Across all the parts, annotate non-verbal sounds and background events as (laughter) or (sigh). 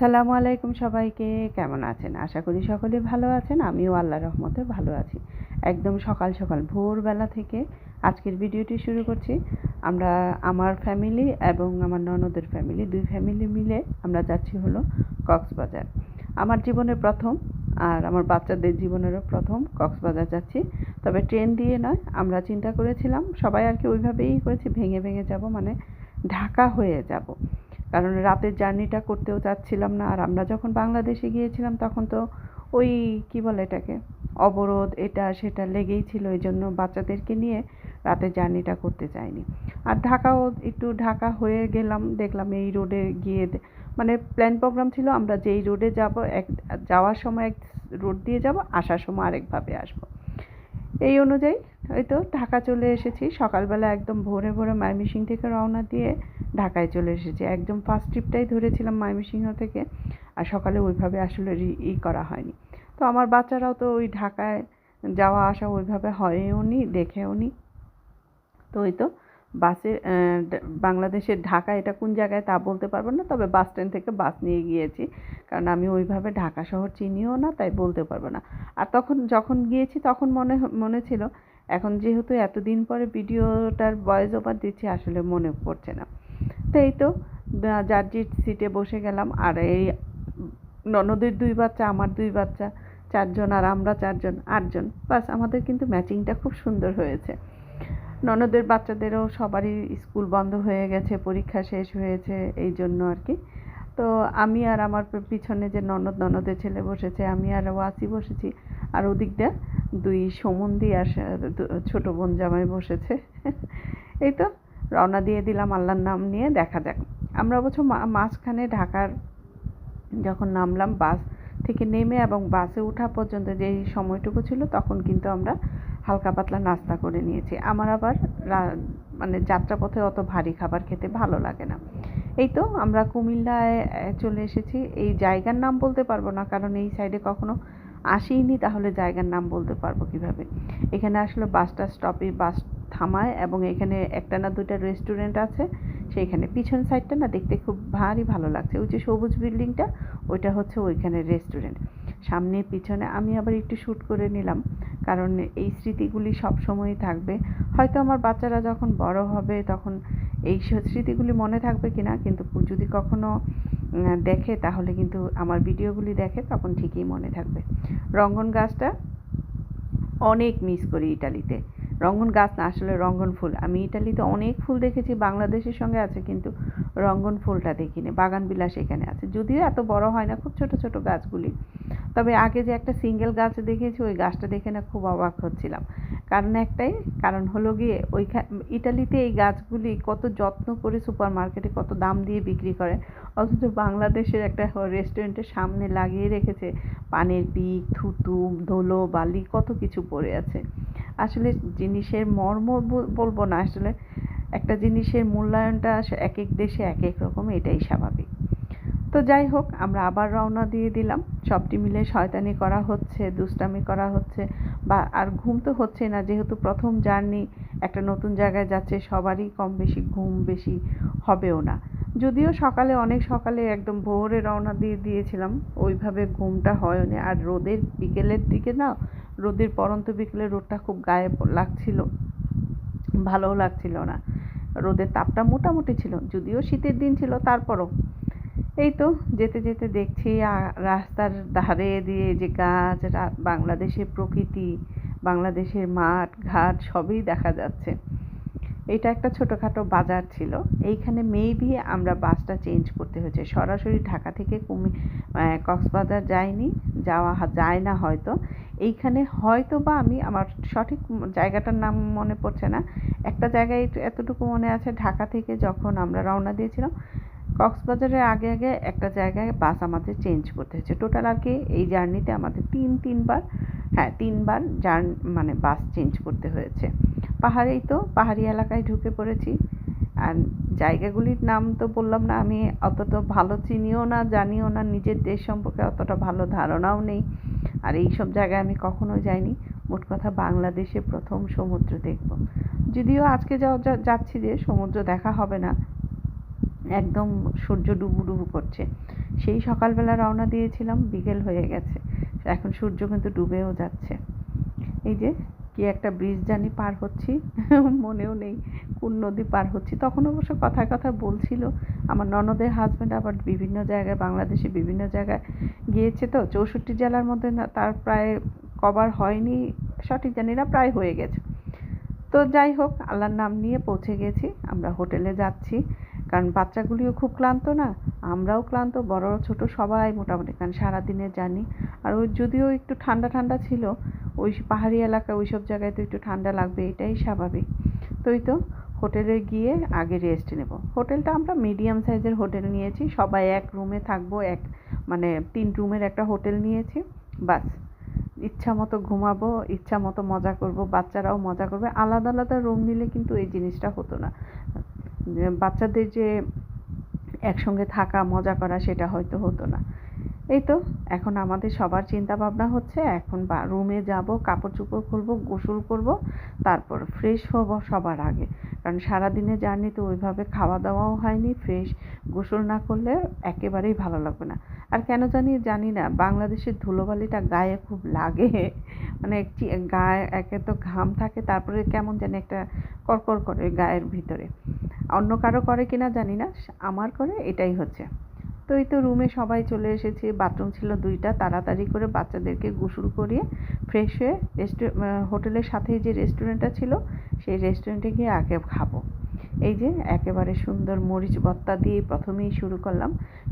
সালামু আলাইকুম সবাইকে, কেমন আছেন? আশা করি সকলে ভালো আছেন, আমিও আল্লাহ রহমতে ভালো আছি। একদম সকাল সকাল, ভোরবেলা থেকে আজকের ভিডিওটি শুরু করছি। আমরা, আমার ফ্যামিলি এবং আমার ননদের ফ্যামিলি দুই ফ্যামিলি মিলে আমরা যাচ্ছি হলো কক্সবাজার। আমার জীবনের প্রথম আর আমার বাচ্চাদের জীবনেরও প্রথম কক্সবাজার যাচ্ছি। তবে ট্রেন দিয়ে নয়, আমরা চিন্তা করেছিলাম, সবাই আর কি ওইভাবেই করেছি, ভেঙে ভেঙে যাব মানে ঢাকা হয়ে যাব। কারণ রাতের জার্নিটা করতেও চাচ্ছিলাম না। আর আমরা যখন বাংলাদেশে গিয়েছিলাম, তখন তো ওই, কি বলে এটাকে, অবরোধ, এটা, সেটা লেগেই ছিল। এই জন্য বাচ্চাদেরকে নিয়ে রাতের জার্নিটা করতে চাইনি। আর ঢাকাও একটু ঢাকা হয়ে গেলাম, দেখলাম এই রোডে গিয়ে মানে প্ল্যান প্রোগ্রাম ছিল, আমরা যেই রোডে যাব, এক, যাওয়ার সময় এক রোড দিয়ে যাব, আসার সময় আরেকভাবে আসব। এই অনুযায়ী ওই তো ঢাকা চলে এসেছি। সকালবেলা একদম ভোরে ভোরে ময়মনসিং থেকে রওনা দিয়ে ঢাকায় চলে এসেছি। একদম ফার্স্ট ট্রিপটাই ধরেছিলাম ময়মনসিংহ থেকে আর সকালে ওইভাবে আসলে ই করা হয়নি। তো আমার বাচ্চারাও তো ওই ঢাকায় যাওয়া আসা ওইভাবে হয়ও নি দেখেও নি তো ওই তো বাসে বাংলাদেশের ঢাকা এটা কোন জায়গায় তা বলতে পারব না, তবে বাস স্ট্যান্ড থেকে বাস নিয়ে গিয়েছি। কারণ আমি ওইভাবে ঢাকা শহর চিনিও না, তাই বলতে পারব না। আর তখন যখন গিয়েছি তখন মনে মনে ছিল, এখন যেহেতু এতদিন পরে ভিডিওটার ভয়েস ওভার দিচ্ছি, আসলে মনে পড়ছে না। তো তো জার্জির সিটে বসে গেলাম, আর এই ননদের দুই বাচ্চা, আমার দুই বাচ্চা, চারজন আর আমরা চারজন, আটজন। বাস আমাদের কিন্তু ম্যাচিংটা খুব সুন্দর হয়েছে। ননদের বাচ্চাদেরও সবারই স্কুল বন্ধ হয়ে গেছে, পরীক্ষা শেষ হয়েছে এই জন্য আর কি। তো আমি আর আমার পিছনে যে ননদ, ননদের ছেলে বসেছে, আমি আর ওয়াসি বসেছি। আর ওদিক দিয়ে দুই সমন্দি আর ছোটো বোন জামাই বসেছে। (laughs) এই তো রওনা দিয়ে দিলাম আল্লাহর নাম নিয়ে, দেখা যাক। আমরা অবশ্য মাঝখানে ঢাকার যখন নামলাম বাস থেকে নেমে এবং বাসে ওঠা পর্যন্ত যেই সময়টুকু ছিল, তখন কিন্তু আমরা হালকা পাতলা নাস্তা করে নিয়েছি। আমার আবার মানে যাত্রাপথে অত ভারী খাবার খেতে ভালো লাগে না। এই তো আমরা কুমিল্লায় চলে এসেছি। এই জায়গার নাম বলতে পারব না, কারণ এই সাইডে কখনো আসিনি তাহলে জায়গার নাম বলতে পারব কীভাবে? এখানে আসলে বাসটা স্টপে বাস থামায় এবং এখানে একটা না দুইটা রেস্টুরেন্ট আছে, সেইখানে। পিছন সাইডটা না দেখতে খুব ভারী ভালো লাগছে। ওই যে সবুজ বিল্ডিংটা ওইটা হচ্ছে ওইখানে রেস্টুরেন্ট সামনে, পিছনে, আমি আবার একটু শ্যুট করে নিলাম। কারণ এই স্মৃতিগুলি সব সময়ই থাকবে। হয়তো আমার বাচ্চারা যখন বড় হবে, তখন এই স্মৃতিগুলি মনে থাকবে কি না কিন্তু যদি কখনো দেখে, তাহলে কিন্তু আমার ভিডিওগুলি দেখে, তখন ঠিকই মনে থাকবে। রঙ্গন গাছটা অনেক মিস করি ইটালিতে। রঙ্গন গাছ না, আসলে রঙ্গন ফুল। আমি ইটালিতে অনেক ফুল দেখেছি, বাংলাদেশের সঙ্গে আছে, কিন্তু রঙ্গন ফুলটা দেখিনি। বাগান বিলাস এখানে আছে। যদিও এত বড় হয় না, খুব ছোট ছোট গাছগুলি। তবে আগে যে একটা সিঙ্গেল গাছ দেখেছি, ওই গাছটা দেখে না খুব অবাক হচ্ছিলাম। কারণ একটাই, কারণ হলো গিয়ে ওইখান ইটালিতে এই গাছগুলি কত যত্ন করে সুপার মার্কেটে কত দাম দিয়ে বিক্রি করে। অথচ বাংলাদেশের একটা রেস্টুরেন্টের সামনে লাগিয়ে রেখেছে, পানের পিক, থুতু, ধুলো, বালি, কত কিছু পড়ে আছে। আসলে জিনিসের মর্ম বলব না, আসলে একটা জিনিসের মূল্যায়নটা এক এক দেশে এক এক রকম, এটাই স্বাভাবিক। তো যাই হোক, আমরা আবার রওনা দিয়ে দিলাম। সবটি মিলে শয়তানি করা হচ্ছে, দুষ্টামি করা হচ্ছে, বা আর ঘুম তো হচ্ছে না। যেহেতু প্রথম জার্নি, একটা নতুন জায়গায় যাচ্ছে, সবারই কম বেশি ঘুম বেশি হবেও না। যদিও সকালে, অনেক সকালে একদম ভোরে রওনা দিয়ে দিয়েছিলাম, ওইভাবে ঘুমটা হয়নি আর রোদের বিকেলের দিকে না, রোদের পরন্ত বিকেলে রোদটা খুব গায়ে লাগছিল, ভালোও লাগছিল না। রোদের তাপটা মোটামুটি ছিল, যদিও শীতের দিন ছিল, তারপরও এই তো যেতে যেতে দেখছি রাস্তার ধারে দিয়ে যে গাছ বাংলাদেশের প্রকৃতি, বাংলাদেশের মাঠ, ঘাট সবই দেখা যাচ্ছে। এটা একটা ছোটোখাটো বাজার ছিল। এইখানে মেবি আমরা বাসটা চেঞ্জ করতে হয়েছে। সরাসরি ঢাকা থেকে কুমি কক্সবাজার যায়নি যাওয়া যায় না হয়তো। এইখানে হয়তো বা আমি আমার সঠিক জায়গাটার নাম মনে পড়ছে না। একটা জায়গায় এতটুকু মনে আছে, ঢাকা থেকে যখন আমরা রওনা দিয়েছিলাম কক্সবাজারের আগে আগে একটা জায়গায় বাস আমাদের চেঞ্জ করতে হয়েছে। টোটাল আর কি এই জার্নিতে আমাদের তিন, তিনবার হ্যাঁ তিনবার জার্ন মানে বাস চেঞ্জ করতে হয়েছে। পাহাড়েই তো, পাহাড়ি এলাকায় ঢুকে পড়েছি। আর জায়গাগুলির নাম তো বললাম না, আমি অতটা ভালো চিনিও না, জানিও না, নিজের দেশ সম্পর্কে অতটা ভালো ধারণাও নেই। আর এই সব জায়গায় আমি কখনো যাইনি। মোট কথা বাংলাদেশে প্রথম সমুদ্র দেখব। যদিও আজকে যাওয়া যাচ্ছি যে সমুদ্র দেখা হবে না। একদম সূর্য ডুবু ডুবু করছে। সেই সকালবেলা রওনা দিয়েছিলাম, বিকেল হয়ে গেছে। এখন সূর্য কিন্তু ডুবেও যাচ্ছে। এই যে, কি একটা ব্রিজ জানি পার হচ্ছি, (laughs) মনেও নেই কোন নদী পার হচ্ছি। তখন অবশ্য কথায় কথা বলছিল, আমার ননদের হাজব্যান্ড আবার বিভিন্ন জায়গায়, বাংলাদেশে বিভিন্ন জায়গায় গিয়েছে তো, চৌষট্টি জেলার মধ্যে না, তার প্রায় কভার হয়নি, সঠিক জানি না, প্রায় হয়ে গেছে। তো যাই হোক, আল্লাহর নাম নিয়ে পৌঁছে গেছি, আমরা হোটেলে যাচ্ছি। কারণ বাচ্চাগুলিও খুব ক্লান্ত না, আমরাও ক্লান্ত, বড়, ছোট সবাই মোটামুটি, কারণ সারাদিনের জার্নি। আর ওই যদিও একটু ঠান্ডা ঠান্ডা ছিল, ওই পাহাড়ি এলাকা ওই সব জায়গায় তো একটু ঠান্ডা লাগবে, এটাই স্বাভাবিক। তো এই তো, হোটেলে গিয়ে আগে রেস্ট নেব। হোটেলটা আমরা মিডিয়াম সাইজের হোটেল নিয়েছি, সবাই এক রুমে থাকব, এক মানে তিন রুমের একটা হোটেল নিয়েছি, বাস। ইচ্ছা মতো ঘুমাবো, ইচ্ছা মতো মজা করব, বাচ্চারাও মজা করবে, আলাদা আলাদা রুম নিলে কিন্তু এই জিনিসটা হতো না। বাচ্চাদের যে একসঙ্গে থাকা মজা করা সেটা হয়তো হতো না। এই তো, এখন আমাদের সবার চিন্তা ভাবনা হচ্ছে এখন বা রুমে যাব কাপড় চোপড় খুলবো, গোসল করব, তারপর ফ্রেশ হব সবার আগে। কারণ সারাদিনে জার্নি তো ওইভাবে খাওয়া দাওয়াও হয়নি ফ্রেশ গোসল না করলে একেবারেই ভালো লাগবে না। আর কেন জানি জানি না, বাংলাদেশের ধুলোবালিটা গায়ে খুব লাগে মানে গায়ে একে তো ঘাম থাকে, তারপরে কেমন জানি একটা কড়কড় করে গায়ের ভিতরে। অন্য কারও করে কিনা জানি না, আমার করে এটাই হচ্ছে। তো এই তো রুমে সবাই চলে এসেছে। বাথরুম ছিল দুইটা। তাড়াতাড়ি করে বাচ্চাদেরকে গোসল করিয়ে ফ্রেশ হয়ে হোটেলের সাথেই যে রেস্টুরেন্টটা ছিল, সেই রেস্টুরেন্টে গিয়ে আগে খাব। এই যে একেবারে সুন্দর মরিচ ভর্তা দিয়ে প্রথমেই শুরু করলাম।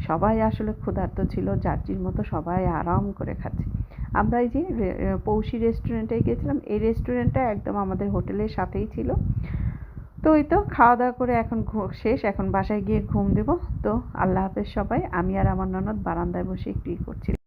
সবাই আসলে ক্ষুধার্ত ছিল যাত্রীর মতো সবাই আরাম করে খাচ্ছে। আমরা এই যে পৌষি রেস্টুরেন্টে গিয়েছিলাম। এই রেস্টুরেন্টটা একদম আমাদের হোটেলের সাথেই ছিল। তো ওই তো খাওয়া দাওয়া করে এখন শেষ, এখন বাসায় গিয়ে ঘুম দেব। তো আল্লাহ হাফেজ সবাই। আমি আর আমার ননদ বারান্দায় বসে একটু করছি।